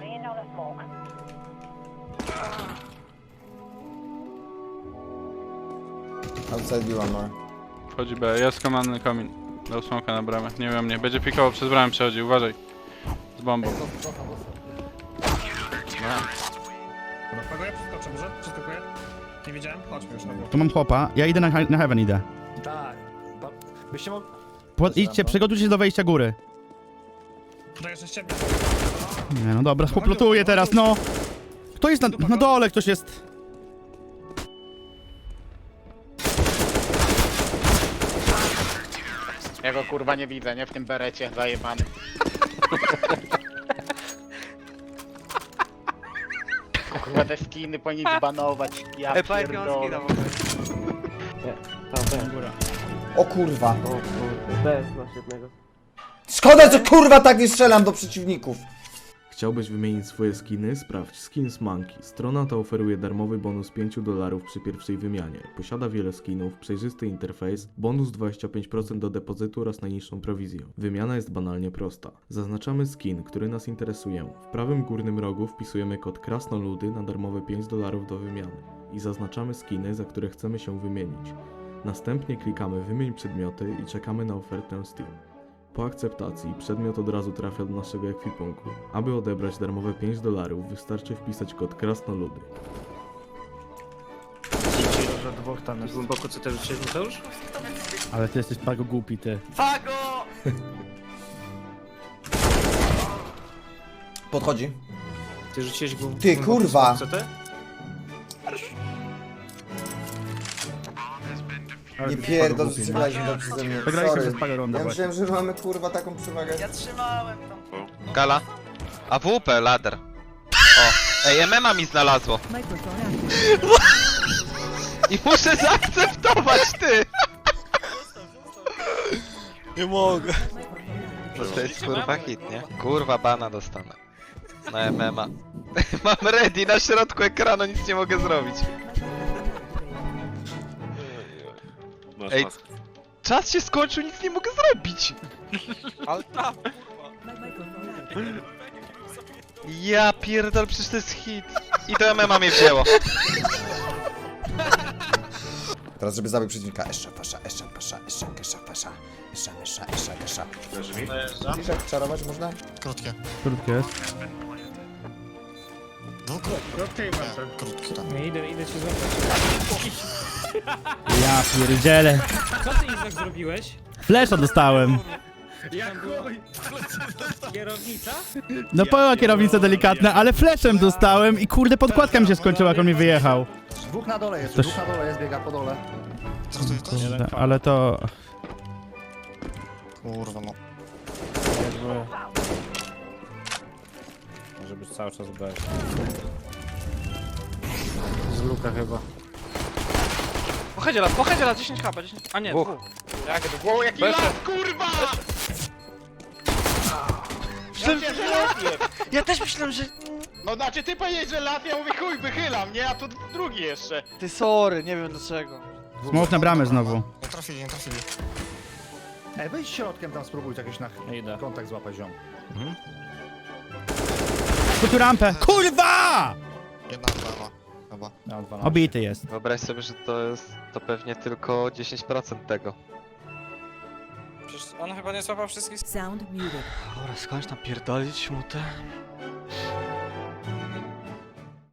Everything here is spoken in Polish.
Laying down the smoke. Outside you one more. Wchodzi B, jest komandny komin. Dał smoka na bramę. Nie wiem mnie. Będzie pikował przez bramę przechodzi, uważaj. Z bombą. Paguję, przeskoczę może? Przeskakuję? Nie widziałem? Chodźmy już na górę. Tu mam chłopa, ja idę na, he- na heaven idę. Tak. Byście mogli... Po, idźcie, przygotujcie się do wejścia góry. Tutaj jeszcze ściemnia. Nie no dobra, spoplotuję teraz, no. Kto jest na, na dole, ktoś jest. Ja go kurwa nie widzę, nie? W tym berecie zajebany. Kurwa te skiny powinni zbanować. Ja Ej, pa, jakie on pierdolę. skina w ogóle? O kurwa. Szkoda, że kurwa tak nie strzelam do przeciwników. Chciałbyś wymienić swoje skiny? Sprawdź Skins Monkey. Strona ta oferuje darmowy bonus 5 dolarów przy pierwszej wymianie. Posiada wiele skinów, przejrzysty interfejs, bonus 25% do depozytu oraz najniższą prowizję. Wymiana jest banalnie prosta. Zaznaczamy skin, który nas interesuje. W prawym górnym rogu wpisujemy kod krasnoludy na darmowe 5 dolarów do wymiany. I zaznaczamy skiny, za które chcemy się wymienić. Następnie klikamy wymień przedmioty i czekamy na ofertę Steam. Po akceptacji przedmiot od razu trafia do naszego ekwipunku. Aby odebrać darmowe 5 dolarów wystarczy wpisać kod krasnoludy. że dwóch tam jest. Głęboko co ty rzuciłeś, Mateusz? Ale ty jesteś bardzo głupi, ty. Fago! Podchodzi. Ty rzuciłeś głęboko Ty, kurwa. Co ty? Nie pierdol, przegraliśmy to przeze mnie. Sorry. przez parę Ja właśnie. myślałem, że mamy kurwa taką przewagę. Ja trzymałem tam. Gala. AWP, ladder. O, ej, MMA mi znalazło. I muszę zaakceptować, ty! Nie mogę. To jest kurwa hit, nie? Kurwa bana dostanę. Na MMA. Mam ready na środku ekranu, nic nie mogę zrobić. Ej, czas się skończył, nic nie mogę zrobić. Ale tam, Ja pierdol, przecież to jest hit. I to MMA mnie wzięło. Teraz, żeby zabił przeciwnika. Esza, pasza, esza, pasza, esza, kesza, pasza. Esza, mesza, esza, kesza. Ciszek, czarować można? Krótkie. Krótkie jest. Krótkie i martwe. Krótkie, tak. Nie, idę, idę cię złapać. Ja pierdzielę. Co ty Izak zrobiłeś? Flesza dostałem. Jak chuj! Kierownica? No pełna kierownica delikatna, ale fleszem dostałem i kurde podkładka mi się skończyła, jak on mi wyjechał. Dwóch na dole jest, Też- dwóch na dole jest, biega po dole. Co to jest? Kurde, ale to... Kurwa, no. Może być cały czas B. Z luka chyba. Pochedzie lat, pochedzie lat, 10 HP, 10... A nie, dwóch. Jak dwóch, jaki las, kurwa! Ja też myślałem, że... No znaczy ty powiedziałeś, że las, ja mówię chuj, wychylam, nie? A tu drugi jeszcze. Ty sorry, nie wiem dlaczego. Smok na bramę znowu. Nie trafili, nie trafili. Ej, wejdź środkiem tam spróbuj jakiś na kontakt złapać ziom. Kupił rampę. Kurwa! Jedna. Chyba. Mam 12. Obity jest. Wyobraź sobie, że to jest... to pewnie tylko 10% tego. Przecież on chyba nie złapał wszystkich... Sound muted. Dobra, skończ napierdolić mu te...